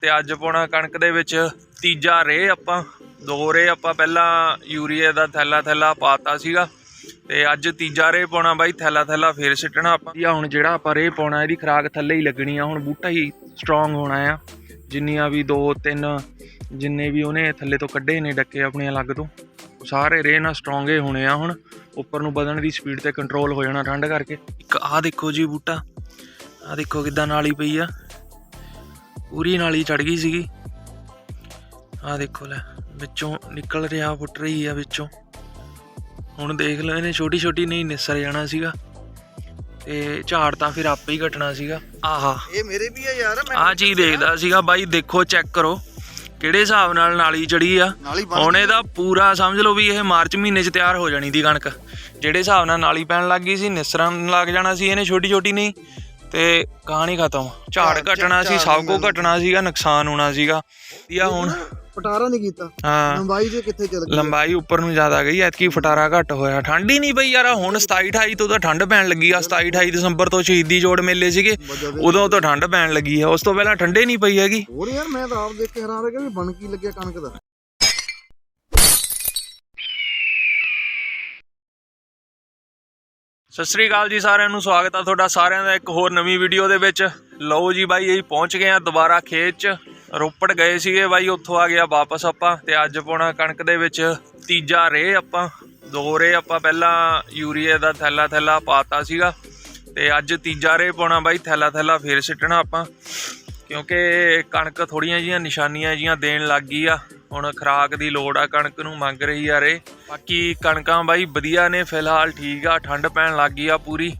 ਤੇ ਅੱਜ ਪਾਉਣਾ ਕਣਕ ਦੇ ਵਿੱਚ ਤੀਜਾ ਰੇ ਆਪਾਂ ਦੋ ਰੇ ਆਪਾਂ ਪਹਿਲਾਂ ਯੂਰੀਆ ਦਾ ਥੈਲਾ ਥੈਲਾ ਪਾਤਾ ਸੀਗਾ ਤੇ ਅੱਜ ਤੀਜਾ ਰੇ ਪਾਉਣਾ ਬਾਈ ਥੈਲਾ ਥੈਲਾ ਫੇਰ ਸਿੱਟਣਾ ਆਪਾਂ। ਇਹ ਹੁਣ ਜਿਹੜਾ ਆਪਾਂ ਰੇ ਪਾਉਣਾ ਇਹਦੀ ਖਰਾਕ ਥੱਲੇ ਹੀ ਲੱਗਣੀ ਆ ਹੁਣ ਬੂਟਾ ਹੀ ਸਟਰੋਂਗ ਹੋਣਾ ਆ। ਜਿੰਨੀਆਂ ਵੀ ਦੋ ਤਿੰਨ ਜਿੰਨੇ ਵੀ ਉਹਨੇ ਥੱਲੇ ਤੋਂ ਕੱਢੇ ਨੇ ਡੱਕੇ ਆਪਣੇ ਅਲੱਗ ਤੋਂ ਉਹ ਸਾਰੇ ਰੇ ਨਾਲ ਸਟਰੋਂਗੇ ਹੋਣੇ ਆ ਹੁਣ। ਉੱਪਰ ਨੂੰ ਵਧਣ ਦੀ ਸਪੀਡ ਤੇ ਕੰਟਰੋਲ ਹੋ ਜਾਣਾ ਠੰਡ ਕਰਕੇ। ਇੱਕ ਆਹ ਦੇਖੋ ਜੀ ਬੂਟਾ ਆਹ ਦੇਖੋ ਕਿੱਦਾਂ ਨਾਲੀ ਪਈ ਆ। ਪੂਰੀ ਨਾਲੀ ਚੜ ਗਈ ਸੀਗੀ। ਆਹ ਦੇਖੋ ਲੈ ਵਿੱਚੋਂ ਨਿਕਲ ਰਿਹਾ ਫੁੱਟ ਰਹੀ ਆ ਵਿੱਚੋਂ। ਹੁਣ ਦੇਖ ਲਓ ਇਹਨੇ ਛੋਟੀ ਛੋਟੀ ਨਹੀਂ ਨਿਸਰ ਜਾਣਾ ਸੀਗਾ। ਤੇ ਝਾੜ ਤਾਂ ਫਿਰ ਆਪੇ ਹੀ ਘਟਣਾ ਸੀਗਾ। ਆਹਾ। ਇਹ ਮੇਰੇ ਵੀ ਆ ਯਾਰ ਮੈਂ ਆਹ ਚੀਜ਼ ਦੇਖਦਾ ਸੀਗਾ ਬਾਈ ਦੇਖੋ ਚੈੱਕ ਕਰੋ। ਕਿਹੜੇ ਹਿਸਾਬ ਨਾਲ ਨਾਲੀ ਚੜੀ ਆ? ਹੁਣ ਇਹਦਾ ਪੂਰਾ ਸਮਝ ਲਓ ਵੀ ਇਹ ਮਾਰਚ ਮਹੀਨੇ 'ਚ ਤਿਆਰ ਹੋ ਜਾਣੀ ਦੀ ਕਣਕ। ਜਿਹੜੇ ਹਿਸਾਬ ਨਾਲ ਨਾਲੀ ਪੈਣ ਲੱਗ ਗਈ ਸੀ ਨਿਸਰਨ ਲੱਗ ਜਾਣਾ ਸੀ ਇਹਨੇ ਛੋਟੀ ਛੋਟੀ ਨਹੀਂ। ਤੇ ਕਹਾਣੀ ਖਤਮ। ਝਾੜ ਘਟਣਾ ਸੀ ਸਭ ਕੁਝ ਘਟਣਾ ਸੀਗਾ ਨੁਕਸਾਨ ਹੋਣਾ ਸੀਗਾ। ਇਹ ਹੁਣ। ਪਟਾਰਾ ਨਹੀਂ ਕੀਤਾ। ਹਾਂ। ਲੰਬਾਈ ਜੇ ਕਿੱਥੇ ਚੱਲ ਗਈ। ਲੰਬਾਈ ਉੱਪਰ ਨੂੰ ਜ਼ਿਆਦਾ ਗਈ ਐਤਕੀ ਫਟਾਰਾ ਘੱਟ ਹੋਇਆ। ਠੰਡ ਹੀ ਨਹੀਂ ਪਈ ਯਾਰ ਹੁਣ 27 28 ਤੋਂ ਤਾਂ ਠੰਡ ਪੈਣ ਲੱਗੀ ਆ। 27 28 ਦਸੰਬਰ ਤੋਂ ਸ਼ਹੀਦੀ ਜੋੜ ਮੇਲੇ ਸੀਗੇ ਉਦੋਂ ਤੋਂ ਠੰਡ ਪੈਣ ਲੱਗੀ ਆ। ਉਸ ਤੋਂ ਪਹਿਲਾਂ ਠੰਡੇ ਨਹੀਂ ਪਈ ਹੈਗੀ। ਹੋਰ ਯਾਰ ਮੈਂ ਤਾਂ ਆਪ ਦੇਖ ਕੇ ਹੈਰਾਨ ਰਹਿ ਗਿਆ ਵੀ ਬਣ ਕੀ ਲੱਗਿਆ ਕਣਕ ਦਾ। ਸਤਿ ਸ੍ਰੀ ਅਕਾਲ ਜੀ ਸਾਰਿਆਂ ਨੂੰ, ਸਵਾਗਤ ਆ ਤੁਹਾਡਾ ਸਾਰਿਆਂ ਦਾ ਇੱਕ ਹੋਰ ਨਵੀਂ ਵੀਡੀਓ ਦੇ ਵਿੱਚ। ਲਓ ਜੀ ਬਾਈ, ਅਸੀਂ ਪਹੁੰਚ ਗਏ ਆ ਦੁਬਾਰਾ ਖੇਤ 'ਚ। ਰੋਪੜ ਗਏ ਸੀਗੇ ਬਾਈ, ਉੱਥੋਂ ਆ ਗਿਆ ਵਾਪਸ ਆਪਾਂ ਤੇ ਅੱਜ ਪਾਉਣਾ ਕਣਕ ਦੇ ਵਿੱਚ ਤੀਜਾ ਰੇ ਆਪਾਂ, ਦੋ ਰੇ ਆਪਾਂ ਪਹਿਲਾਂ ਯੂਰੀਆ ਦਾ ਥੈਲਾ ਥੈਲਾ ਪਾਤਾ ਸੀਗਾ ਤੇ ਅੱਜ ਤੀਜਾ ਰੇ ਪਾਉਣਾ ਬਾਈ, ਥੈਲਾ ਥੈਲਾ ਫੇਰ ਸਿੱਟਣਾ ਆਪਾਂ। ਕਿਉਂਕਿ ਕਣਕ ਥੋੜੀਆਂ ਜੀਆਂ ਨਿਸ਼ਾਨੀਆਂ ਜੀਆਂ ਦੇਣ ਲੱਗ ਗਈ ਆ। ਹੁਣ ਖਰਾਕ ਦੀ ਲੋੜ ਆ, ਕਣਕ ਨੂੰ ਮੰਗ ਰਹੀ ਆ ਰੇ। ਬਾਕੀ ਕਣਕਾਂ ਬਾਈ ਵਧੀਆ ਨੇ, ਫਿਲਹਾਲ ਠੀਕ ਆ, ਠੰਡ ਪੈਣ ਲੱਗ ਗਈ ਆ ਪੂਰੀ।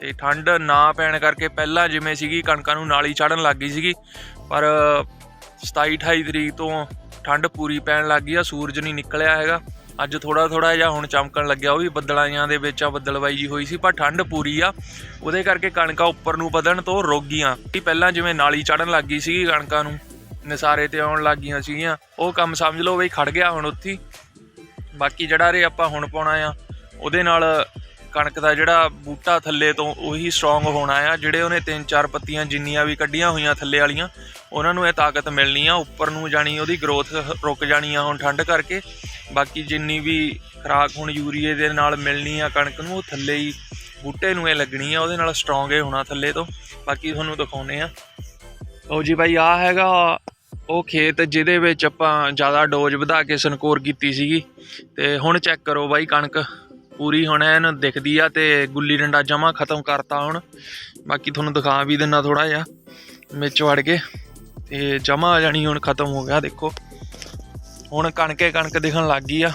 ਤੇ ਠੰਡ ਨਾ ਪੈਣ ਕਰਕੇ ਪਹਿਲਾਂ ਜਿਵੇਂ ਸੀਗੀ ਕਣਕਾਂ ਨੂੰ ਨਾਲੀ ਚੜਨ ਲੱਗ ਗਈ ਸੀਗੀ। ਪਰ 27 28 ਤਰੀਕ ਤੋਂ ਠੰਡ ਪੂਰੀ ਪੈਣ ਲੱਗ ਗਈ ਆ, ਸੂਰਜ ਨਹੀਂ ਨਿਕਲਿਆ ਹੈਗਾ। ਅੱਜ ਥੋੜਾ ਥੋੜਾ ਜਿਹਾ ਹੁਣ ਚਮਕਣ ਲੱਗਿਆ, ਉਹ ਵੀ ਬੱਦਲਾਂ ਦੇ ਵਿੱਚ ਆ, ਬੱਦਲਵਾਈ ਜੀ ਹੋਈ ਸੀ, ਪਰ ਠੰਡ ਪੂਰੀ ਆ। ਉਹਦੇ ਕਰਕੇ ਕਣਕਾਂ ਉੱਪਰ ਨੂੰ ਵਧਣ ਤੋਂ ਰੁਕ ਗਈਆਂ ਕਿ ਪਹਿਲਾਂ ਜਿਵੇਂ ਨਾਲੀ ਚੜਨ ਲੱਗ ਗਈ ਸੀਗੀ ਕਣਕਾਂ ਨੂੰ, ਨਸਾਰੇ ਤੇ ਆਉਣ ਲੱਗ ਗਈਆਂ ਸੀਗੀਆਂ। ਉਹ ਕੰਮ ਸਮਝ ਲਓ ਬਈ ਖੜ ਗਿਆ ਹੁਣ ਉੱਥੇ ਬਾਕੀ ਜਿਹੜਾ ਰੇ ਆਪਾਂ ਹੁਣ ਪਾਉਣਾ ਆ, ਉਹਦੇ ਨਾਲ ਕਣਕ ਦਾ ਜਿਹੜਾ ਬੂਟਾ ਥੱਲੇ ਤੋਂ ਉਹੀ ਸਟਰੋਂਗ ਹੋਣਾ ਆ, ਜਿਹੜੇ ਉਹਨੇ ਤਿੰਨ ਚਾਰ ਪੱਤੀਆਂ ਜਿੰਨੀਆਂ ਵੀ ਕੱਢੀਆਂ ਹੋਈਆਂ ਥੱਲੇ ਵਾਲੀਆਂ, ਉਹਨਾਂ ਨੂੰ ਇਹ ਤਾਕਤ ਮਿਲਣੀ ਆ, ਉੱਪਰ ਨੂੰ ਜਾਣੀ ਉਹਦੀ ਗਰੋਥ ਰੁਕ ਜਾਣੀ ਆ ਹੁਣ ਠੰਡ ਕਰਕੇ। ਬਾਕੀ ਜਿੰਨੀ ਵੀ ਖਰਾਕ ਹੁਣ ਯੂਰੀਏ ਦੇ ਨਾਲ ਮਿਲਣੀ ਆ ਕਣਕ ਨੂੰ, ਉਹ ਥੱਲੇ ਹੀ ਬੂਟੇ ਨੂੰ ਇਹ ਲੱਗਣੀ ਆ, ਉਹਦੇ ਨਾਲ ਸਟਰੋਂਗ ਹੀ ਹੋਣਾ ਥੱਲੇ ਤੋਂ। ਬਾਕੀ ਤੁਹਾਨੂੰ ਦਿਖਾਉਨੇ ਆ। ਲਓ ਜੀ ਬਾਈ ਆ ਹੈਗਾ ਉਹ ਖੇਤ ਜਿਹਦੇ ਵਿੱਚ ਆਪਾਂ ਜ਼ਿਆਦਾ ਡੋਜ਼ ਵਧਾ ਕੇ ਸਨਕੋਰ ਕੀਤੀ ਸੀਗੀ। ਤੇ ਹੁਣ ਚੈੱਕ ਕਰੋ ਬਾਈ ਕਣਕ। ਪੂਰੀ ਹੁਣ ਐਨ ਦਿਖਦੀ ਆ ਤੇ ਗੁੱਲੀ ਡੰਡਾ ਜਮਾ ਖਤਮ ਕਰਤਾ ਹੁਣ। ਬਾਕੀ ਤੁਹਾਨੂੰ ਦਿਖਾ ਵੀ ਦਿੰਨਾ ਥੋੜਾ ਜਿਹਾ। ਵਿੱਚ ਵੜ ਕੇ ਤੇ ਜਮਾ ਜਾਣੀ ਹੁਣ ਖਤਮ ਹੋ ਗਿਆ, ਦੇਖੋ। ਹੁਣ ਕਣਕੇ ਕਣਕ ਦਿਖਣ ਲੱਗ ਗਈ ਆ।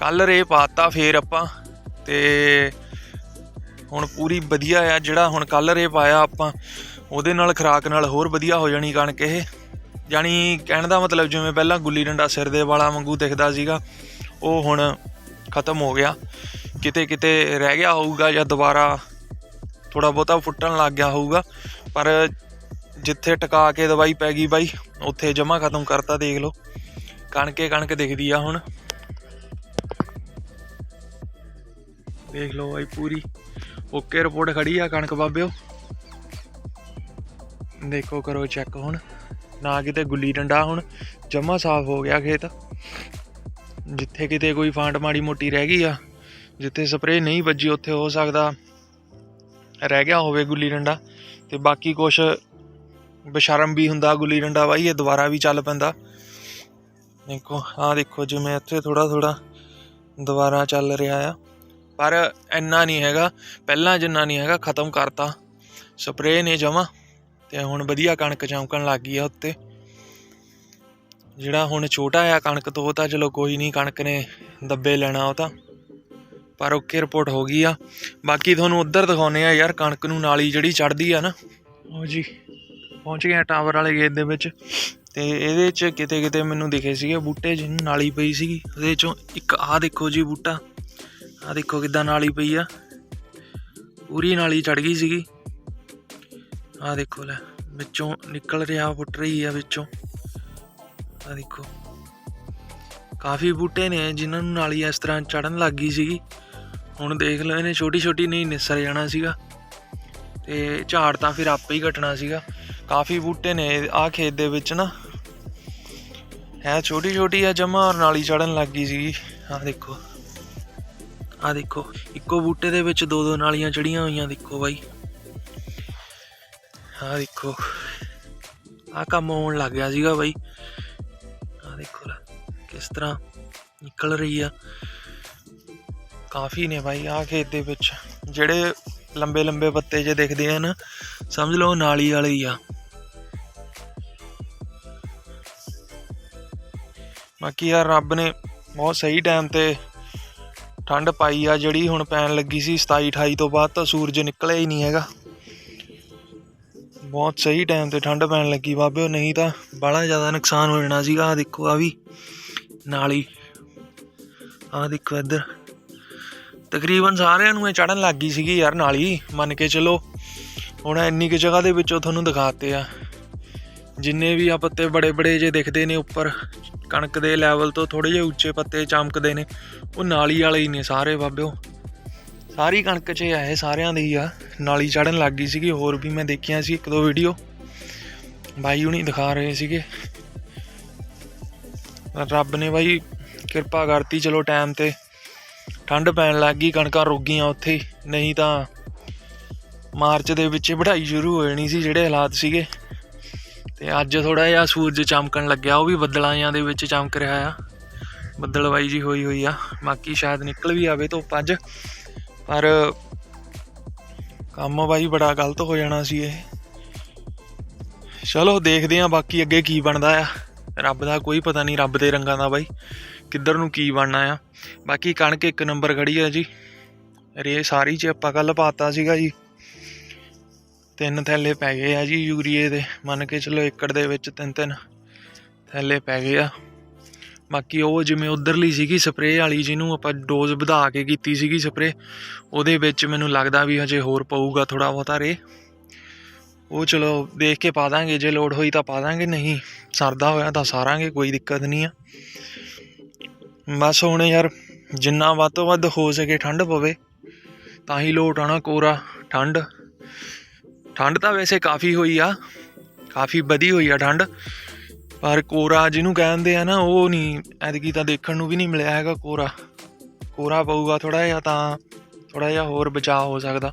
ਕੱਲ ਰੇ ਪਾਤਾ ਫੇਰ ਆਪਾਂ ਤੇ ਹੁਣ ਪੂਰੀ ਵਧੀਆ ਆ ਜਿਹੜਾ ਹੁਣ ਕੱਲ ਰੇ ਪਾਇਆ ਆਪਾਂ। ਉਹਦੇ ਨਾਲ ਖਰਾਕ ਨਾਲ ਹੋਰ ਵਧੀਆ ਹੋ ਜਾਣੀ ਕਣਕ ਇਹ। ਜਾਣੀ ਕਹਿਣ ਦਾ ਮਤਲਬ ਜਿਵੇਂ ਪਹਿਲਾਂ ਗੁੱਲੀ ਡੰਡਾ ਸਿਰ ਦੇ ਵਾਲਾ ਵਾਂਗੂ ਦਿਖਦਾ ਸੀਗਾ, ਉਹ ਹੁਣ ਖਤਮ ਹੋ ਗਿਆ। ਕਿਤੇ ਕਿਤੇ ਰਹਿ ਗਿਆ ਹੋਊਗਾ ਜਾਂ ਦੁਬਾਰਾ ਥੋੜਾ ਬਹੁਤਾ ਫੁੱਟਣ ਲੱਗ ਗਿਆ ਹੋਊਗਾ, ਪਰ ਜਿੱਥੇ ਟਿਕਾ ਕੇ ਦਵਾਈ ਪੈ ਗਈ ਬਾਈ, ਉੱਥੇ ਜਮਾ ਖਤਮ ਕਰਤਾ ਦੇਖ ਲਓ। ਕਣਕੇ ਕਣਕ ਦਿਖਦੀ ਆ ਹੁਣ। ਦੇਖ ਲਓ ਬਾਈ ਪੂਰੀ। ਓਕੇ ਰਿਪੋਰਟ ਖੜੀ ਆ ਕਣਕ ਬਾਬਿਓ। ਦੇਖੋ ਕਰੋ ਚੈੱਕ ਹੁਣ। ਨਾ ਕਿਤੇ ਗੁੱਲੀ ਡੰਡਾ ਹੁਣ ਜਮਾ ਸਾਫ਼ ਹੋ ਗਿਆ ਖੇਤ। ਜਿੱਥੇ ਕਿਤੇ ਕੋਈ ਫਾਂਟ ਮਾੜੀ ਮੋਟੀ ਰਹਿ ਗਈ ਆ, ਜਿੱਥੇ ਸਪਰੇਅ ਨਹੀਂ ਵੱਜੀ, ਉੱਥੇ ਹੋ ਸਕਦਾ ਰਹਿ ਗਿਆ ਹੋਵੇ ਗੁੱਲੀ ਡੰਡਾ। ਤੇ ਬਾਕੀ ਕੁਛ ਬਸ਼ਰਮ ਵੀ ਹੁੰਦਾ ਗੁੱਲੀ ਡੰਡਾ ਬਾਈ, ਇਹ ਦੁਬਾਰਾ ਵੀ ਚੱਲ ਪੈਂਦਾ। ਦੇਖੋ, ਆਹ ਦੇਖੋ, ਜਿਵੇਂ ਇੱਥੇ ਥੋੜਾ ਥੋੜਾ ਦੁਬਾਰਾ ਚੱਲ ਰਿਹਾ ਆ। ਪਰ ਇੰਨਾ ਨਹੀਂ ਹੈਗਾ, ਪਹਿਲਾਂ ਜਿੰਨਾ ਨਹੀਂ ਹੈਗਾ, ਖਤਮ ਕਰਤਾ। ਸਪਰੇਅ ਨੇ ਜਮਾ। ਤੇ ਹੁਣ ਵਧੀਆ ਕਣਕ ਚਮਕਣ ਲੱਗ ਗਈ ਆ ਉੱਤੇ। ਜਿਹੜਾ ਹੁਣ ਛੋਟਾ ਆ ਕਣਕ ਤੋਂ ਉਹ ਤਾਂ ਚਲੋ ਕੋਈ ਨਹੀਂ ਕਣਕ ਨੇ ਦੱਬੇ ਲੈਣਾ ਉਹ ਤਾਂ। ਪਰ ਓਕੇ ਰਿਪੋਰਟ ਹੋ ਗਈ ਆ। ਬਾਕੀ ਤੁਹਾਨੂੰ ਉੱਧਰ ਦਿਖਾਉਨੇ ਆ ਯਾਰ ਕਣਕ ਨੂੰ ਨਾਲੀ ਜਿਹੜੀ ਚੜਦੀ ਆ ਨਾ। ਉਹ ਜੀ ਪਹੁੰਚ ਗਏ ਟਾਵਰ ਵਾਲੇ ਗੇਟ ਦੇ ਵਿੱਚ। ਤੇ ਇਹਦੇ 'ਚ ਕਿਤੇ ਕਿਤੇ ਮੈਨੂੰ ਦਿਖੇ ਸੀਗੇ ਬੂਟੇ ਜਿਹਨੂੰ ਨਾਲੀ ਪਈ ਸੀਗੀ। ਉਹਦੇ 'ਚੋਂ ਇੱਕ ਆਹ ਦੇਖੋ ਜੀ ਬੂਟਾ। ਆਹ ਦੇਖੋ ਕਿੱਦਾਂ ਨਾਲੀ ਪਈ ਆ। ਪੂਰੀ ਨਾਲੀ ਚੜ ਗਈ ਸੀਗੀ। ਆਹ ਦੇਖੋ ਲੈ, ਵਿੱਚੋਂ ਨਿਕਲ ਰਿਹਾ ਫੁੱਟ ਰਹੀ ਆ ਵਿੱਚੋਂ। ਆਹ ਦੇਖੋ। ਕਾਫੀ ਬੂਟੇ ਨੇ ਜਿਨ੍ਹਾਂ ਨੂੰ ਨਾਲੀ ਇਸ ਤਰ੍ਹਾਂ ਚੜਨ ਲੱਗ ਗਈ ਸੀਗੀ। ਹੁਣ ਦੇਖ ਲਓ ਇਹਨੇ ਛੋਟੀ ਛੋਟੀ ਨਹੀਂ ਨਿਸਰ ਜਾਣਾ ਸੀਗਾ। ਤੇ ਝਾੜ ਤਾਂ ਫਿਰ ਆਪੇ ਹੀ ਘਟਣਾ ਸੀਗਾ। ਕਾਫੀ ਬੂਟੇ ਨੇ ਆ ਖੇਤ ਦੇ ਵਿੱਚ ਨਾ। ਹੈ ਛੋਟੀ ਛੋਟੀ ਆ ਜਮਾ ਔਰ ਨਾਲੀ ਚੜਨ ਲੱਗ ਗਈ ਸੀਗੀ। ਆ ਦੇਖੋ। ਆ ਦੇਖੋ, ਇੱਕੋ ਬੂਟੇ ਦੇ ਵਿੱਚ ਦੋ ਦੋ ਨਾਲੀਆਂ ਚੜੀਆਂ ਹੋਈਆਂ, ਦੇਖੋ ਬਾਈ। ਆ ਦੇਖੋ ਆ ਕੰਮ ਹੋਣ ਲੱਗ ਗਿਆ ਸੀਗਾ ਬਾਈ। ਆ ਦੇਖੋ ਲੈ, ਕਿਸ ਤਰ੍ਹਾਂ ਨਿਕਲ ਰਹੀ ਆ। ਕਾਫੀ ਨੇ ਬਾਈ ਆ ਖੇਤ ਦੇ ਵਿੱਚ ਜਿਹੜੇ ਲੰਬੇ ਲੰਬੇ ਪੱਤੇ ਜੇ ਦਿਖਦੇ ਆ ਨਾ ਸਮਝ ਲਓ ਨਾਲੀ ਵਾਲੇ ਹੀ ਆ। ਬਾਕੀ ਯਾਰ ਰੱਬ ਨੇ ਬਹੁਤ ਸਹੀ ਟਾਈਮ ਤੇ ਠੰਡ ਪਾਈ ਆ ਜਿਹੜੀ ਹੁਣ ਪੈਣ ਲੱਗੀ ਸੀ 27 28 ਤੋਂ ਬਾਅਦ ਤਾਂ ਸੂਰਜ ਨਿਕਲਿਆ ਹੀ ਨਹੀਂ ਹੈਗਾ। ਬਹੁਤ ਸਹੀ ਟਾਈਮ ਤੇ ਠੰਡ ਪੈਣ ਲੱਗੀ ਬਾਬਿਓ ਨਹੀਂ ਤਾਂ ਬੜਾ ਜ਼ਿਆਦਾ ਨੁਕਸਾਨ ਹੋ ਜਾਣਾ ਸੀਗਾ। ਆ ਦੇਖੋ ਆ ਵੀ ਨਾਲੀ। ਆ ਦੇਖੋ ਇੱਧਰ। ਤਕਰੀਬਨ ਸਾਰਿਆਂ ਨੂੰ ਇਹ ਚੜਨ ਲੱਗ ਗਈ ਸੀਗੀ ਯਾਰ ਨਾਲੀ। ਮੰਨ ਕੇ ਚਲੋ, ਹੁਣ ਇੰਨੀ ਕੁ ਜਗ੍ਹਾ ਦੇ ਵਿੱਚੋਂ ਤੁਹਾਨੂੰ ਦਿਖਾਤੇ ਆ। ਜਿੰਨੇ ਵੀ ਆ ਪੱਤੇ ਬੜੇ ਬੜੇ ਜੇ ਦਿਖਦੇ ਨੇ ਉੱਪਰ, ਕਣਕ ਦੇ ਲੈਵਲ ਤੋਂ ਥੋੜੇ ਜਿਹੇ ਉੱਚੇ ਪੱਤੇ ਚਮਕਦੇ ਨੇ, ਉਹ ਨਾਲੀ ਵਾਲੇ ਹੀ ਨੇ ਸਾਰੇ ਬਾਬਿਓ। ਸਾਰੀ ਕਣਕ 'ਚ ਆਏ, ਸਾਰਿਆਂ ਦੇ ਹੀ ਆ। ਨਾਲੀ ਚੜਨ ਲੱਗ ਗਈ ਸੀਗੀ, ਹੋਰ ਵੀ ਮੈਂ ਦੇਖੀਆਂ ਸੀ ਇੱਕ ਦੋ ਵੀਡੀਓ ਬਾਈ ਹੁਣੀ ਦਿਖਾ ਰਹੇ ਸੀਗੇ। ਰੱਬ ਨੇ ਬਾਈ ਕਿਰਪਾ ਕਰਤੀ, ਚਲੋ ਟਾਈਮ ਤੇ ਠੰਡ ਪੈਣ ਲੱਗ ਗਈ, ਕਣਕਾਂ ਰੁਕ ਗਈਆਂ ਉੱਥੇ ਹੀ। ਨਹੀਂ ਤਾਂ ਮਾਰਚ ਦੇ ਵਿੱਚ ਵਢਾਈ ਸ਼ੁਰੂ ਹੋ ਜਾਣੀ ਸੀ ਜਿਹੜੇ ਹਾਲਾਤ ਸੀਗੇ। ਤੇ ਅੱਜ ਥੋੜਾ ਜਿਹਾ ਸੂਰਜ ਚਮਕਣ ਲੱਗਿਆ, ਉਹ ਵੀ ਬੱਦਲਾਂ ਜਿਹਾਂ ਦੇ ਵਿੱਚ ਚਮਕ ਰਿਹਾ ਆ। ਬੱਦਲਵਾਈ ਜੀ ਹੋਈ ਹੋਈ ਆ, ਬਾਕੀ ਸ਼ਾਇਦ ਨਿਕਲ ਵੀ ਆਵੇ ਧੁੱਪ ਅੱਜ। ਪਰ ਕੰਮ ਬਾਈ ਬੜਾ ਗਲਤ ਹੋ ਜਾਣਾ ਸੀ ਇਹ। ਚਲੋ ਦੇਖਦੇ ਆਂ ਬਾਕੀ ਅੱਗੇ ਕੀ ਬਣਦਾ ਆ। ਰੱਬ ਦਾ ਕੋਈ ਪਤਾ ਨਹੀਂ ਰੱਬ ਦੇ ਰੰਗਾਂ ਦਾ ਬਾਈ, ਕਿੱਧਰ ਨੂੰ ਕੀ ਬਣਨਾ ਆ। ਬਾਕੀ ਕਣਕ ਇੱਕ ਨੰਬਰ ਖੜੀ ਆ ਜੀ। ਰੇ ਸਾਰੀ ਚ ਆਪਾਂ ਕੱਲ ਪਾਤਾ ਸੀਗਾ ਜੀ। ਤਿੰਨ ਥੈਲੇ ਪੈ ਗਏ ਆ ਜੀ ਯੂਰੀਏ ਦੇ। ਮੰਨ ਕੇ ਚਲੋ ਏਕੜ ਦੇ ਵਿੱਚ ਤਿੰਨ ਤਿੰਨ ਥੈਲੇ ਪੈ ਗਏ ਆ। ਬਾਕੀ ਉਹ ਜਿਵੇਂ ਉਧਰਲੀ ਸੀਗੀ ਸਪਰੇਅ ਵਾਲੀ ਜਿਹਨੂੰ ਆਪਾਂ ਡੋਜ਼ ਵਧਾ ਕੇ ਕੀਤੀ ਸੀਗੀ ਸਪਰੇਅ, ਉਹਦੇ ਵਿੱਚ ਮੈਨੂੰ ਲੱਗਦਾ ਵੀ ਹਜੇ ਹੋਰ ਪਊਗਾ ਥੋੜਾ ਬਹੁਤਾ ਰੇ। ਉਹ ਚਲੋ ਦੇਖ ਕੇ ਪਾ ਦਾਂਗੇ, ਜੇ ਲੋਡ ਹੋਈ ਤਾਂ ਪਾ ਦਾਂਗੇ, ਨਹੀਂ ਸਰਦਾ ਹੋਇਆ ਤਾਂ ਸਾਰਾਂਗੇ, ਕੋਈ ਦਿੱਕਤ ਨਹੀਂ ਆ। ਬਸ ਹੁਣ ਯਾਰ ਜਿੰਨਾ ਵੱਧ ਤੋਂ ਵੱਧ ਹੋ ਸਕੇ ਠੰਡ ਪਵੇ, ਤਾਂ ਹੀ ਲੋਟ ਆਣਾ ਕੋਰਾ, ਠੰਡ। ਠੰਡ ਤਾਂ ਵੈਸੇ ਕਾਫੀ ਹੋਈ ਆ, ਕਾਫੀ ਵਧੀ ਹੋਈ ਆ ਠੰਡ। ਪਰ ਕੋਰਾ ਜਿਹਨੂੰ ਕਹਿੰਦੇ ਆ ਨਾ, ਉਹ ਨਹੀਂ ਐਤਕੀ ਤਾਂ ਦੇਖਣ ਨੂੰ ਵੀ ਨਹੀਂ ਮਿਲਿਆ ਹੈਗਾ ਕੋਰਾ। ਕੋਰਾ ਪਊਗਾ ਥੋੜਾ ਜਿਹਾ ਤਾਂ ਥੋੜਾ ਜਿਹਾ ਹੋਰ ਬਚਾਅ ਹੋ ਸਕਦਾ।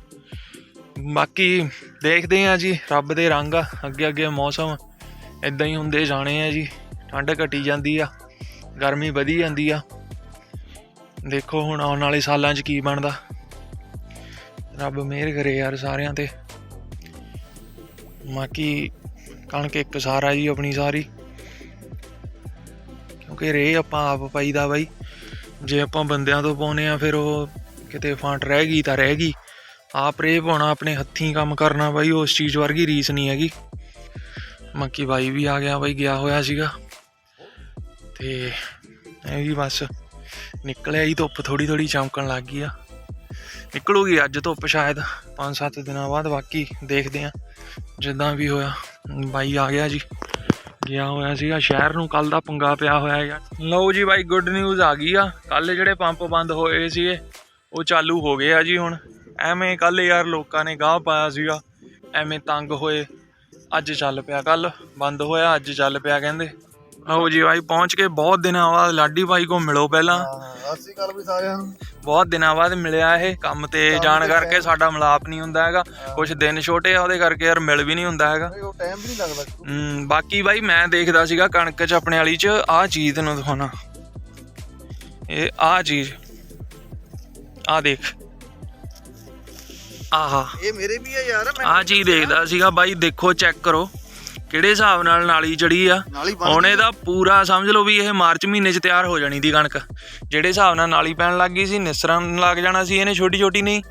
ਬਾਕੀ ਦੇਖਦੇ ਆ ਜੀ, ਰੱਬ ਦੇ ਰੰਗ ਆ, ਅੱਗੇ ਅੱਗੇ ਮੌਸਮ ਇਦਾਂ ਹੀ ਹੁੰਦੇ ਜਾਣੇ ਆ ਜੀ। ਠੰਡ ਘਟੀ ਜਾਂਦੀ ਆ, ਗਰਮੀ ਵਧੀ ਜਾਂਦੀ ਆ। ਦੇਖੋ ਹੁਣ ਆਉਣ ਵਾਲੇ ਸਾਲਾਂ 'ਚ ਕੀ ਬਣਦਾ। ਰੱਬ ਮਿਹਰ ਕਰੇ ਯਾਰ ਸਾਰਿਆਂ ਤੇ। ਬਾਕੀ ਕਣਕ ਇੱਕ ਸਾਰਾ ਜੀ ਆਪਣੀ ਸਾਰੀ। ਕਿਉਂਕਿ ਰੇ ਆਪਾਂ ਆਪ ਪਾਈਦਾ ਬਾਈ। ਜੇ ਆਪਾਂ ਬੰਦਿਆਂ ਤੋਂ ਪਾਉਨੇ ਆ ਫਿਰ ਉਹ ਕਿਤੇ ਫਾਂਟ ਰਹਿ ਗਈ ਤਾਂ ਰਹਿ ਗਈ। ਆਪ ਰੇ ਪਾਉਣਾ, ਆਪਣੇ ਹੱਥੀਂ ਕੰਮ ਕਰਨਾ ਬਾਈ, ਉਸ ਚੀਜ਼ ਵਰਗੀ ਰੀਸ ਨਹੀਂ ਹੈਗੀ। ਮੱਕੀ ਬਾਈ ਵੀ ਆ ਗਿਆ, ਬਾਈ ਗਿਆ ਹੋਇਆ ਸੀਗਾ। ਤੇ ਇਹ ਵੀ ਬਸ ਨਿਕਲਿਆ ਹੀ ਧੁੱਪ ਥੋੜੀ ਥੋੜੀ ਚਮਕਣ ਲੱਗ ਗਈ ਆ। ਨਿਕਲੂਗੀ ਅੱਜ ਧੁੱਪ ਸ਼ਾਇਦ 5-7 ਦਿਨਾਂ ਬਾਅਦ, ਬਾਕੀ ਦੇਖਦੇ ਆ ਜਿੱਦਾਂ ਵੀ ਹੋਇਆ, ਬਾਈ ਆ ਗਿਆ ਜੀ। ਗਿਆ ਹੋਇਆ ਸੀਗਾ, ਸ਼ਹਿਰ ਨੂੰ ਕੱਲ ਦਾ ਪੰਗਾ ਪਿਆ ਹੋਇਆ ਯਾਰ ਲਓ ਜੀ ਬਾਈ ਗੁੱਡ ਨਿਊਜ਼ ਆ ਗਈ ਆ। ਕੱਲ ਜਿਹੜੇ ਪੰਪ ਬੰਦ ਹੋਏ ਸੀਗੇ, ਉਹ ਚਾਲੂ ਹੋ ਗਏ ਆ ਜੀ ਹੁਣ। ਐਵੇਂ ਕੱਲ ਯਾਰ ਲੋਕਾਂ ਨੇ ਗਾਹ ਪਾਇਆ ਸੀਗਾ, ਐਵੇਂ ਤੰਗ ਹੋਏ। ਅੱਜ ਚੱਲ ਪਿਆ ਕੱਲ ਬੰਦ ਹੋਇਆ, ਅੱਜ ਚੱਲ ਪਿਆ ਕਹਿੰਦੇ। ਲਓ ਜੀ ਬਾਈ ਪਹੁੰਚ ਕੇ ਬਹੁਤ ਦਿਨਾਂ ਬਾਅਦ ਲਾਡੀ ਭਾਈ ਕੋ ਮਿਲੋ ਪਹਿਲਾਂ। ਹਾਂ ਅਸੀਂ ਕੱਲ ਵੀ ਸਾਰਿਆਂ ਨੂੰ। ਬਹੁਤ ਦਿਨਾਂ ਬਾਅਦ ਮਿਲਿਆ ਇਹ ਕੰਮ ਤੇ ਜਾਣ ਕਰਕੇ ਸਾਡਾ ਮਿਲਾਪ ਨਹੀਂ ਹੁੰਦਾ ਹੈਗਾ। ਕੁਝ ਦਿਨ ਛੋਟੇ ਆ ਉਹਦੇ ਕਰਕੇ ਯਾਰ ਮਿਲ ਵੀ ਨਹੀਂ ਹੁੰਦਾ ਹੈਗਾ। ਉਹ ਟਾਈਮ ਵੀ ਨਹੀਂ ਲੱਗਦਾ ਹਮ, ਬਾਕੀ ਬਾਈ ਮੈਂ ਦੇਖਦਾ ਸੀਗਾ ਕਣਕ ਚ ਆਪਣੇ ਵਾਲੀ ਚ ਆਹ ਚੀਜ਼ ਤੈਨੂੰ ਦਿਖਾਉਣਾ। ਇਹ ਆਹ ਚੀਜ਼। ਆਹ ਦੇਖ। ਆਹਾ। ਇਹ ਮੇਰੇ ਵੀ ਆ ਯਾਰ ਮੈਂ ਆਹ ਚੀਜ਼ ਦੇਖਦਾ ਸੀਗਾ ਬਾਈ ਦੇਖੋ ਚੈੱਕ ਕਰੋ। ਕਿਹੜੇ ਹਿਸਾਬ ਨਾਲ ਨਾਲੀ ਜੜੀ ਆ? ਨਾਲ ਹੀ ਬਣ ਹੁਣ ਇਹਦਾ ਪੂਰਾ ਸਮਝ ਲਓ ਵੀ ਇਹ ਮਾਰਚ ਮਹੀਨੇ 'ਚ ਤਿਆਰ ਹੋ ਜਾਣੀ ਦੀ ਕਣਕ। ਜਿਹੜੇ ਹਿਸਾਬ ਨਾਲ ਨਾਲੀ ਪੈਣ ਲੱਗ ਗਈ ਸੀ ਨਿਸਰਨ ਲੱਗ ਜਾਣਾ ਸੀ ਇਹਨੇ ਛੋਟੀ ਛੋਟੀ ਨਹੀਂ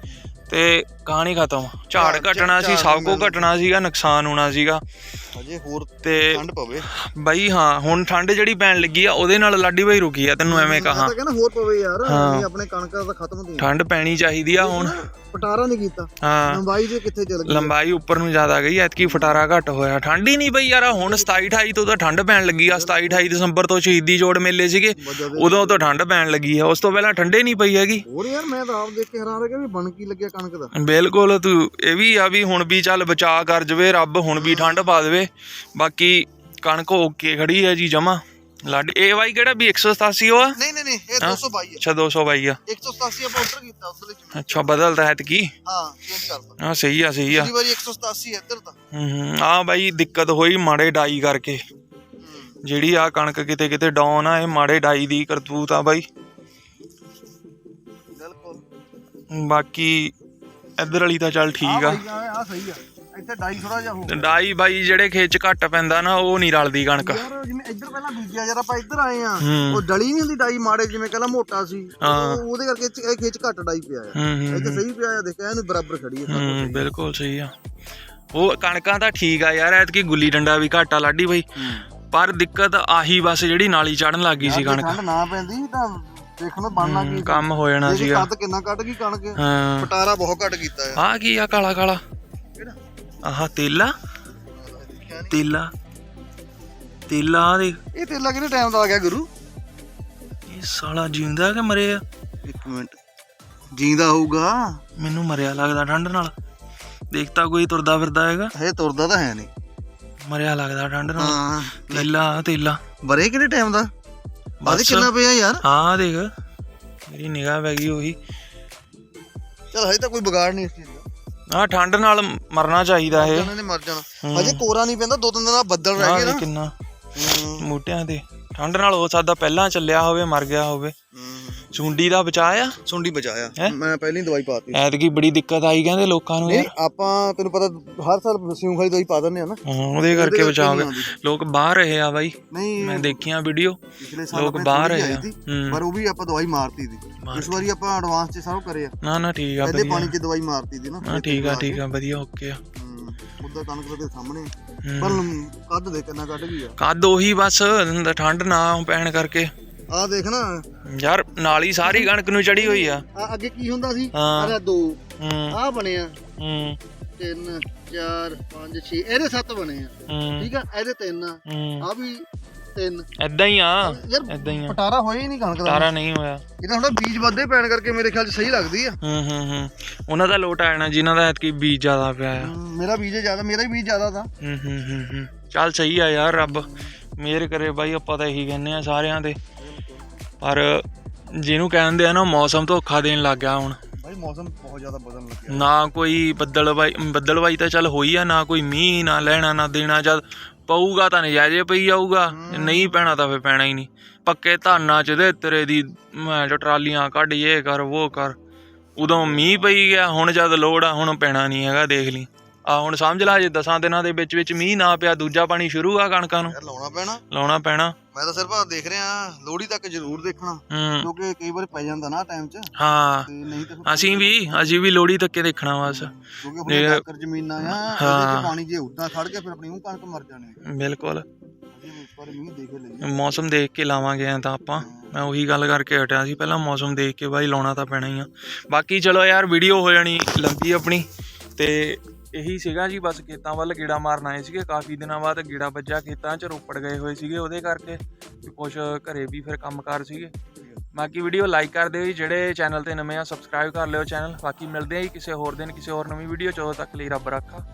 ਤੇ ਕਹਾਣੀ ਖਤਮ। ਝਾੜ ਘਟਣਾ ਸੀ ਸਭ ਕੁਝ। ਘਟਣਾ ਸੀਗਾ ਨੁਕਸਾਨ ਹੋਣਾ ਸੀਗਾ। ਹਜੇ ਹੋਰ ਤੇ ਠੰਡ ਪਵੇ। ਬਾਈ ਹਾਂ ਹੁਣ ਠੰਡ ਜਿਹੜੀ ਪੈਣ ਲੱਗੀ ਆ ਉਹਦੇ ਨਾਲ ਲਾਡੀ ਬਾਈ ਰੁਕੀ ਆ ਤੈਨੂੰ ਐਵੇਂ ਕਹਾ ਤਾਂ ਕਹਿੰਦਾ ਹੋਰ ਪਵੇ ਯਾਰ। ਨਹੀਂ ਆਪਣੇ ਕਣਕਾਂ ਤਾਂ ਖਤਮ ਹੁੰਦੀਆਂ ਠੰਡ ਪੈਣੀ ਚਾਹੀਦੀ ਆ ਹੁਣ। ਪਟਾਰਾ ਨਹੀਂ ਕੀਤਾ। ਹਾਂ। ਲੰਬਾਈ ਜੇ ਕਿੱਥੇ ਚਲ ਗਈ ਲੰਬਾਈ ਉੱਪਰ ਨੂੰ ਜ਼ਿਆਦਾ ਗਈ ਐਤਕੀ ਫਟਾਰਾ ਘੱਟ ਹੋਇਆ। ਠੰਡ ਹੀ ਨਹੀਂ ਪਈ ਯਾਰ ਹੁਣ 27 28 ਤੋਂ ਤਾਂ ਠੰਡ ਪੈਣ ਲੱਗੀ ਆ। 27 28 ਦਸੰਬਰ ਤੋਂ ਸ਼ਹੀਦੀ ਜੋੜ ਮੇਲੇ ਸੀਗੇ ਦੇ ਉਦੋਂ ਤੋਂ ਠੰਡ ਪੈਣ ਲੱਗੀ ਆ। ਉਸ ਤੋਂ ਪਹਿਲਾਂ ਠੰਡੇ ਨਹੀਂ ਪਈ ਹੈਗੀ। ਹੋਰ ਯਾਰ ਮੈਂ ਤਾਂ ਆਪ ਦੇਖ ਕੇ ਹੈਰਾਨ ਰਹਿ ਗਿਆ ਵੀ ਬਣ ਕੀ ਲੱਗਿਆ ਕਣਕ ਦਾ। ਬਿਲਕੁਲ ਤੂੰ ਇਹ ਵੀ ਆ ਵੀ ਹੁਣ ਵੀ ਚੱਲ ਬਚਾ ਕਰ ਜਵੇ ਰੱਬ ਹੁਣ ਵੀ ਠੰਡ ਪਾ ਦੇਵੇ। ਬਾਕੀ ਕਣਕ ਓਕੇ ਖੜੀ ਹੈ ਜੀ ਜਮਾ। ਲੱਡ ਇਹ ਬਾਈ ਕਿਹੜਾ ਵੀ 187 ਉਹ ਆ? ਨਹੀਂ ਨਹੀਂ ਨਹੀਂ ਇਹ 222 ਹੈ ਅੱਛਾ 222 ਆ। 187 ਆਪਾਂ ਆਰਡਰ ਕੀਤਾ ਉਧਰਲੇ ਚ ਅੱਛਾ ਬਦਲਦਾ ਹੈ ਤੇ ਕੀ ਹਾਂ ਚੇਂਜ ਕਰਤਾ ਹਾਂ ਸਹੀ ਆ ਸਹੀ ਆ। ਪਿਛਲੀ ਵਾਰੀ 187 ਹੈ ਇੱਧਰ ਤਾਂ। ਹੂੰ ਆ ਬਾਈ ਦਿੱਕਤ ਹੋਈ ਮਾੜੇ ਡਾਈ ਕਰਕੇ। ਹੂੰ। ਜਿਹੜੀ ਆ ਕਣਕ ਕਿਤੇ ਕਿਤੇ ਡਾਊਨ ਆ ਇਹ ਮਾੜੇ ਡਾਈ ਦੀ ਕਰਤੂਤ ਆ ਬਾਈ। ਬਿਲਕੁਲ। ਬਾਕੀ ਇੱਧਰ ਵਾਲੀ ਤਾਂ ਚੱਲ ਠੀਕ ਆ। ਆ ਸਹੀ ਆ। ਇੱਥੇ ਡਾਈ ਥੋੜਾ ਜਿਹਾ ਹੋ ਤੇ ਡਾਈ ਬਾਈ ਜਿਹੜੇ ਖੇਤ ਚ ਘੱਟ ਪੈਂਦਾ ਨਾ ਉਹ ਨਹੀਂ ਰਲਦੀ ਕਣਕ। ਯਾਰ ਜਿਵੇਂ ਇੱਧਰ ਪਹਿਲਾਂ ਬੀਜਿਆ ਜਦ ਆਪਾਂ ਇੱਧਰ ਆਏ ਆ ਹੂੰ। ਉਹ ਡਲੀ ਨਹੀਂ ਹੁੰਦੀ ਡਾਈ ਮਾੜੇ ਜਿਵੇਂ ਕਹਿੰਦਾ ਮੋਟਾ ਸੀ। ਹਾਂ। ਉਹ- ਉਹਦੇ ਕਰਕੇ ਇਹ ਖੇਚ ਘੱਟ ਡਾਈ ਪਿਆ ਆ। ਹੂੰ ਹੂੰ ਇੱਥੇ ਸਹੀ ਪਿਆ ਆ ਦੇਖਿਆ ਇਹਨੂੰ ਬਰਾਬਰ ਖੜੀ ਹੈ ਹੂੰ ਬਿਲਕੁਲ ਸਹੀ ਆ। ਉਹ ਕਣਕਾਂ ਤਾਂ ਠੀਕ ਆ ਯਾਰ ਐਤਕੀ ਗੁੱਲੀ ਡੰਡਾ ਵੀ ਘੱਟ ਲਾਡੀ ਬਾਈ। ਪਰ ਦਿੱਕਤ ਆਹੀ ਬਸ ਜਿਹੜੀ ਨਾਲੀ ਚੜਨ ਲੱਗ ਗਈ ਸੀ ਕਣਕ। ਠੰਡ ਨਾ ਪੈਂਦੀ ਤਾਂ ਦੇਖਣ ਬਣਨਾ ਕੀ ਕੰਮ ਹੋ ਜਾਣਾ ਸੀਗਾ। ਕੱਦ ਕਿੰਨਾ ਕੱਢ ਗਈ ਕਣਕ ਪਟਾਰਾ ਬਹੁਤ ਘੱਟ ਕੀਤਾ ਆ। ਆ ਕੀ ਆ ਕਾਲਾ ਕਾਲਾ ਆਹ ਤੇਲਾ। ਤੇਲਾ। ਤੇਲਾ ਆ ਦੇਖ। ਇਹ ਤੇਲਾ ਕਿਹੜੇ ਟਾਈਮ ਦਾ ਆ ਗਿਆ ਗੁਰੂ? ਇਹ ਸਾਲਾ ਜਿਉਂਦਾ ਕਿ ਮਰਿਆ ਇੱਕ ਮਿੰਟ। ਜੀਂਦਾ ਹੋਊਗਾ? ਮੈਨੂੰ ਮਰਿਆ ਲੱਗਦਾ ਠੰਡ ਨਾਲ। ਦੇਖਤਾ ਕੋਈ ਤੁਰਦਾ ਫਿਰਦਾ ਹੈਗਾ। ਇਹ ਤੁਰਦਾ ਤਾਂ ਹੈ ਨਹੀਂ। ਮਰਿਆ ਲੱਗਦਾ ਠੰਡ ਨਾਲ। ਹਾਂ। ਤੇਲਾ ਤੇਲਾ। ਬਰੇ ਕਿਹੜੇ ਟਾਈਮ ਦਾ? ਬਾਦੇ ਬਸ। ਕਿੰਨਾ ਪਿਆ ਯਾਰ? ਹਾਂ ਦੇਖ। ਮੇਰੀ ਨਿਗਾਹ ਪੈ ਗਈ ਉਹੀ। ਚਲ ਹਜੇ ਤਾਂ ਕੋਈ ਵਿਗਾੜ ਨਹੀਂ ਇਸ ਚੀਜ਼ ਦਾ। ਆ ਠੰਡ ਨਾਲ ਮਰਨਾ ਚਾਹੀਦਾ ਇਹ। ਜਾਣੇ ਨੇ ਮਰ ਜਾਣਾ। ਹਜੇ ਕੋਰਾ ਨਹੀਂ ਪੈਂਦਾ ਦੋ ਤਿੰਨ ਦਿਨ ਦਾ ਬੱਦਲ ਰਹਿ ਦੇਖ ਨਾ। ਕਿੰਨਾ। ਮੋਟਿਆਂ ਤੇ ਠੰਡ ਨਾਲ ਹੋ ਸਕਦਾ ਪਹਿਲਾਂ ਚੱਲਿਆ ਹੋਵੇ ਮਰ ਗਿਆ ਹੋਵੇ। ਚੁੰਡੀ ਦਾ ਬਚਾਇਆ? ਸੁੰਡੀ ਬਚਾਇਆ। ਹੈਂ? ਮੈਂ ਪਹਿਲੀ ਦਵਾਈ ਪਾਤੀ। ਐਤਕੀ ਬੜੀ ਦਿੱਕਤ ਆਈ ਕਹਿੰਦੇ ਲੋਕਾਂ ਨੂੰ ਨਹੀਂ ਯਾਰ। ਆਪਾਂ ਤੈਨੂੰ ਪਤਾ ਹਰ ਸਾਲ ਸਿਉਂ ਖਾਲੀ ਦਵਾਈ ਪਾ ਦਿੰਦੇ ਆ ਨਾ। ਹਾਂ, ਉਹਦੇ ਕਰਕੇ ਕਰਕੇ ਬਚਾਓ ਨਹੀਂ ਆਉਂਦੀ। ਲੋਕ ਬਾਹਰ ਰਹੇ ਆ ਬਾਈ। ਨਹੀਂ। ਮੈਂ ਦੇਖੀਆਂ ਵੀਡੀਓ। ਪਿਛਲੇ ਸਾਲ ਲੋਕ ਆਪਣੇ ਬਾਹਰ ਥੋੜ੍ਹੀ ਆਏ ਆ। ਆਈ ਸੀ, ਹੂੰ। ਪਰ ਉਹ ਵੀ ਆਪਾਂ ਦਵਾਈ ਮਾਰਤੀ ਦੀ ਇਸ ਵਾਰੀ ਆਪਾਂ ਐਡਵਾਂਸ ਚ ਸਾਰਾ ਕਰਿਆ ਨਾ ਨਾ ਠੀਕ ਆ ਪਹਿਲੇ ਵਧੀਆ। ਪਾਣੀ ਚ ਦਵਾਈ ਮਾਰਤੀ ਦੀ ਨਾ। ਹਾਂ ਠੀਕ ਆ ਠੀਕ ਆ ਵਧੀਆ ਓਕੇ ਆ। ਉਦਾਂ ਕਣਕ ਦੇ ਸਾਹਮਣੇ। ਪਰ ਕੱਦ ਦੇ ਕਿੰਨਾ ਕੱਢ ਗਈ ਆ। ਕੱਦ ਉਹੀ ਬਸ ਠੰਡ ਨਾ ਪੈਣ ਕਰਕੇ। ਆ ਦੇਖ ਨਾ। ਯਾਰ ਨਾਲ ਹੀ ਸਾਰੀ ਕਣਕ ਨੂੰ ਚੜੀ ਹੋਈ ਆ। ਆ ਅੱਗੇ ਕੀ ਹੁੰਦਾ ਸੀ? ਹਾਂ। ਆਹ ਦੋ। ਹੂੰ। ਆ। ਬਣਿਆ ਹੂੰ। 3 4 5 6 ਇਹਦੇ 7 ਬਣੇ ਆ। ਹੂੰ। ਠੀਕ ਆ? ਇਹਦੇ 3 ਹੂੰ। ਆ ਵੀ 3 ਐਦਾਂ ਹੀ ਆ। ਯਾਰ ਐਦਾਂ ਹੀ ਆ। ਪਟਾਰਾ ਹੋਇਆ ਹੀ ਨਹੀਂ ਕਣਕ ਦਾ। ਤਾਰਾ ਨਹੀਂ ਹੋਇਆ। ਇਹਦਾ ਥੋੜਾ ਬੀਜ ਵੱਧੇ ਪੈਣ ਕਰਕੇ ਮੇਰੇ ਖਿਆਲ ਚ ਸਹੀ ਲੱਗਦੀ ਆ। ਹੂੰ ਹੂੰ ਹੂੰ। ਉਹਨਾਂ ਦਾ ਲੋਟ ਆ ਜਾਣਾ ਜਿਨ੍ਹਾਂ ਦਾ ਐਤਕੀ ਬੀਜ ਜ਼ਿਆਦਾ ਪਿਆ ਆ। ਹਮ, ਮੇਰਾ ਬੀਜ ਜ਼ਿਆਦਾ ਮੇਰਾ ਹੀ ਬੀਜ ਜ਼ਿਆਦਾ ਤਾਂ। ਹੂੰ ਹੂੰ ਹੂੰ ਹੂੰ। ਚੱਲ ਸਹੀ ਆ ਯਾਰ ਰੱਬ। ਮਿਹਰ ਕਰੇ ਬਾਈ ਆਪਾਂ ਤਾਂ ਇਹੀ ਕਹਿੰਦੇ ਆ ਸਾਰਿਆਂ ਦੇ। ਪਰ ਜਿਹਨੂੰ ਕਹਿੰਦੇ ਆ ਨਾ ਮੌਸਮ ਧੋਖਾ ਦੇਣ ਲੱਗ ਗਿਆ ਹੁਣ। ਭਾਈ ਮੌਸਮ ਬਹੁਤ ਜ਼ਿਆਦਾ ਬਦਲਣ ਲੱਗਿਆ। ਨਾ ਕੋਈ ਬੱਦਲਬਾਈ ਬੱਦਲਬਾਈ ਤਾਂ ਚੱਲ ਹੋਈ ਆ ਨਾ ਕੋਈ ਮੀਂਹ ਨਾ ਲੈਣਾ ਨਾ ਦੇਣਾ ਜਦ ਪਊਗਾ ਤਾਂ ਨਜਾਇਜ਼ੇ ਪਈ ਜਾਊਗਾ ਨਹੀਂ ਪੈਣਾ ਤਾਂ ਫੇ ਪੈਣਾ ਹੀ ਨਹੀਂ। ਪੱਕੇ ਧਾਨਾਂ ਚ ਦੇ ਤੇਰੇ ਦੀ ਮੈਂ ਜੋ ਟਰਾਲੀਆਂ ਕੱਢ ਇਹ ਕਰ ਉਹ ਕਰ। ਉਦੋਂ ਮੀਂਹ ਪਈ ਗਿਆ ਹੁਣ ਜਦ ਲੋੜ ਆ ਹੁਣ ਪੈਣਾ ਨਹੀਂ ਹੈਗਾ ਦੇਖ ਲਈ। ਆ ਹੁਣ ਸਮਝ ਲਾ ਜੇ ਦਸਾਂ ਦਿਨਾਂ ਦੇ ਵਿੱਚ ਵਿੱਚ ਮੀਂਹ ਨਾ ਪਿਆ ਦੂਜਾ ਪਾਣੀ ਸ਼ੁਰੂ ਆ ਕਣਕਾਂ ਨੂੰ। ਲਾਉਣਾ ਪੈਣਾ। ਲਾਉਣਾ ਪੈਣਾ। ਮੈਂ ਤਾਂ ਸਿਰਫ ਦੇਖ ਰਿਹਾ ਲੋਹੜੀ ਤੱਕ ਜ਼ਰੂਰ ਦੇਖਣਾ ਹੂੰ। ਕਿਉਂਕਿ ਕਈ ਵਾਰ ਪੈ ਜਾਂਦਾ ਨਾ ਟਾਈਮ 'ਚ। ਹਾਂ। ਤੇ ਨਹੀਂ ਤਾਂ ਫਿਰ ਅਸੀਂ ਵੀ ਅਸੀਂ ਵੀ ਲੋੜੀ ਤੱਕੇ ਦੇਖਣਾ ਬਸ। ਕਿਉਂਕਿ ਆਪਣੇ ਡਾਕਰ ਜ਼ਮੀਨਾਂ ਆ ਇਹਦੇ 'ਚ ਪਾਣੀ ਜੇ ਉਦਾਂ ਖੜ ਗਿਆ ਫਿਰ ਆਪਣੀ ਉਹ ਕਣਕ ਮਰ ਜਾਣੀ ਬਿਲਕੁਲ। ਅਸੀਂ ਇਸ ਵਾਰ ਮੀਂਹ ਦੇਖੇ ਲਈਏ। ਮੌਸਮ ਦੇਖ ਕੇ ਲਾਵਾਂਗੇ ਐਂ ਤਾਂ ਆਪਾਂ। ਮੈਂ ਉਹੀ ਗੱਲ ਕਰਕੇ ਹਟਿਆ ਸੀ ਪਹਿਲਾਂ ਮੌਸਮ ਦੇਖ ਕੇ ਬਾਈ ਲਾਉਣਾ ਤਾਂ ਪੈਣਾ ਹੀ ਆ। ਬਾਕੀ ਚਲੋ ਯਾਰ ਵੀਡੀਓ ਹੋ ਜਾਣੀ ਲੰਬੀ ਆਪਣੀ ਤੇ ਇਹੀ ਸੀਗਾ ਜੀ, ਬਸ ਖੇਤਾਂ ਵੱਲ ਗੇੜਾ ਮਾਰਨ ਆਏ ਸੀਗੇ। ਕਾਫੀ ਦਿਨਾਂ ਬਾਅਦ ਗੇੜਾ ਵੱਜਾ ਖੇਤਾਂ 'ਚ ਰੋਪੜ ਗਏ ਹੋਏ ਸੀਗੇ ਉਹਦੇ ਕਰਕੇ ਤੇ ਕੁਝ ਘਰੇ ਵੀ ਫਿਰ ਕੰਮਕਾਰ ਸੀਗੇ। ਬਾਕੀ ਵੀਡੀਓ ਲਾਈਕ ਕਰ ਦਿਓ ਜੀ, ਜਿਹੜੇ ਚੈਨਲ ਤੇ ਨਵੇਂ ਆ ਸਬਸਕ੍ਰਾਈਬ ਕਰ ਲਿਓ ਚੈਨਲ ਬਾਕੀ ਮਿਲਦੇ ਆ ਜੀ ਕਿਸੇ ਹੋਰ ਦਿਨ, ਕਿਸੇ ਹੋਰ ਨਵੀਂ ਵੀਡੀਓ ਚ, ਉਦੋਂ ਤੱਕ ਲਈ ਰੱਬ ਰੱਖਾ।